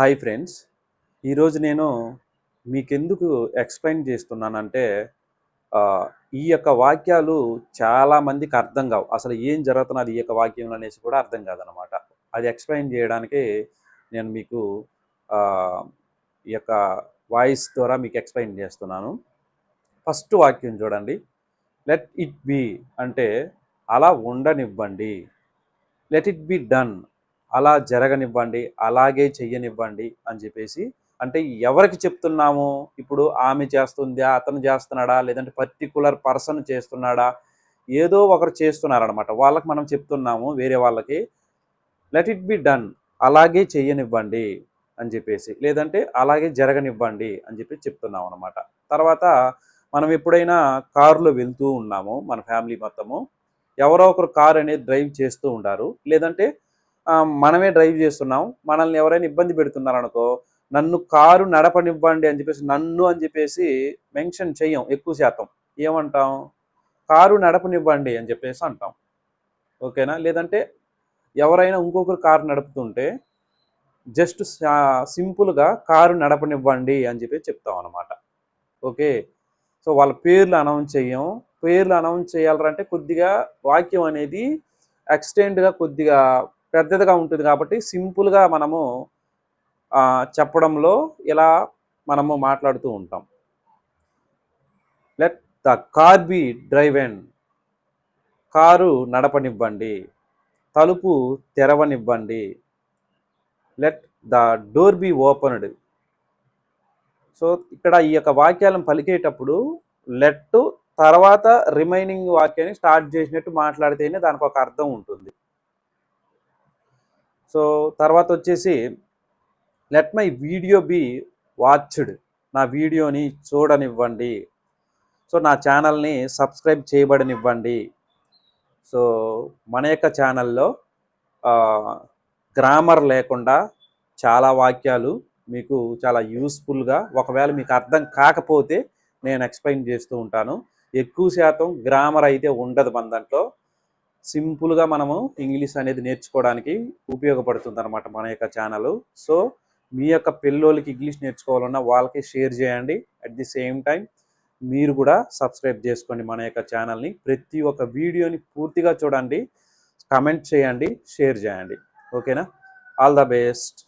Hi friends. ఈరోజు నేను మీకెందుకు ఎక్స్ప్లెయిన్ చేస్తున్నానంటే ఈ యొక్క వాక్యాలు చాలా మందికి అర్థం కావు. అసలు ఏం జరుగుతున్నది ఈ యొక్క వాక్యం అనేసి కూడా అర్థం కాదనమాట. అది ఎక్స్ప్లెయిన్ చేయడానికి నేను మీకు ఈ యొక్క వాయిస్ ద్వారా మీకు ఎక్స్ప్లెయిన్ చేస్తున్నాను. ఫస్ట్ వాక్యం చూడండి. లెట్ ఇట్ బి అంటే అలా ఉండనివ్వండి. లెట్ ఇట్ బి డన్ అలా జరగనివ్వండి అలాగే చెయ్యనివ్వండి అని చెప్పేసి అంటే ఎవరికి చెప్తున్నాము? ఇప్పుడు ఆమె చేస్తుందా అతను చేస్తున్నాడా? లేదంటే పర్టికులర్ పర్సన్ చేస్తున్నాడా? ఏదో ఒకరు చేస్తున్నారనమాట వాళ్ళకి మనం చెప్తున్నాము వేరే వాళ్ళకి లెట్ ఇట్ బి డన్ అలాగే చెయ్యనివ్వండి అని చెప్పేసి లేదంటే అలాగే జరగనివ్వండి అని చెప్పి చెప్తున్నాం అనమాట తర్వాత మనం ఎప్పుడైనా కారులో వెళ్తూ ఉన్నాము మన ఫ్యామిలీ మొత్తము. ఎవరో ఒకరు కారు అనేది డ్రైవ్ చేస్తూ ఉంటారు లేదంటే మనమే డ్రైవ్ చేస్తున్నాం. మనల్ని ఎవరైనా ఇబ్బంది పెడుతున్నారు అనుకో నన్ను కారు నడపనివ్వండి అని చెప్పేసి నన్ను అని చెప్పేసి మెన్షన్ చెయ్యం ఎక్కువ శాతం. ఏమంటాం? కారు నడపనివ్వండి అని చెప్పేసి అంటాం. ఓకేనా? లేదంటే ఎవరైనా ఇంకొకరు కారు నడుపుతుంటే జస్ట్ సింపుల్గా కారు నడపనివ్వండి అని చెప్పి చెప్తాం అనమాట ఓకే? సో వాళ్ళ పేర్లు అనౌన్స్ చెయ్యం. పేర్లు అనౌన్స్ చేయాలంటే కొద్దిగా వాక్యం అనేది ఎక్స్టెండ్గా కొద్దిగా పెద్దదిగా ఉంటుంది కాబట్టి సింపుల్గా మనము చెప్పడంలో ఇలా మనము మాట్లాడుతూ ఉంటాం. Let the car be driven car నడపనివ్వండి. తలుపు తెరవనివ్వండి. Let the door be opened so ఇక్కడ ఈ యొక్క వాక్యాలను పలికేటప్పుడు లెట్ తర్వాత రిమైనింగ్ వాక్యాన్ని స్టార్ట్ చేసినట్టు మాట్లాడితేనే దానికి ఒక అర్థం ఉంటుంది. సో తర్వాత వచ్చేసి let my video be watched నా వీడియోని చూడనివ్వండి. సో నా ఛానల్ని సబ్స్క్రైబ్ చేయబడనివ్వండి. సో మన యొక్క ఛానల్లో గ్రామర్ లేకుండా చాలా వాక్యాలు మీకు చాలా యూస్ఫుల్గా ఒకవేళ మీకు అర్థం కాకపోతే నేను ఎక్స్ప్లెయిన్ చేస్తూ ఉంటాను. ఎక్కువ శాతం గ్రామర్ అయితే ఉండదు మన దాంట్లో. సింపుల్గా మనము ఇంగ్లీష్ అనేది నేర్చుకోవడానికి ఉపయోగపడుతుంది అనమాట మన యొక్క ఛానల్. సో మీ యొక్క పిల్లోళ్ళకి ఇంగ్లీష్ నేర్చుకోవాలన్నా వాళ్ళకి షేర్ చేయండి. అట్ ది సేమ్ టైం మీరు కూడా సబ్స్క్రైబ్ చేసుకోండి మన యొక్క ఛానల్ని. ప్రతి ఒక్క వీడియోని పూర్తిగా చూడండి కమెంట్ చేయండి షేర్ చేయండి. ఓకేనా? All the best.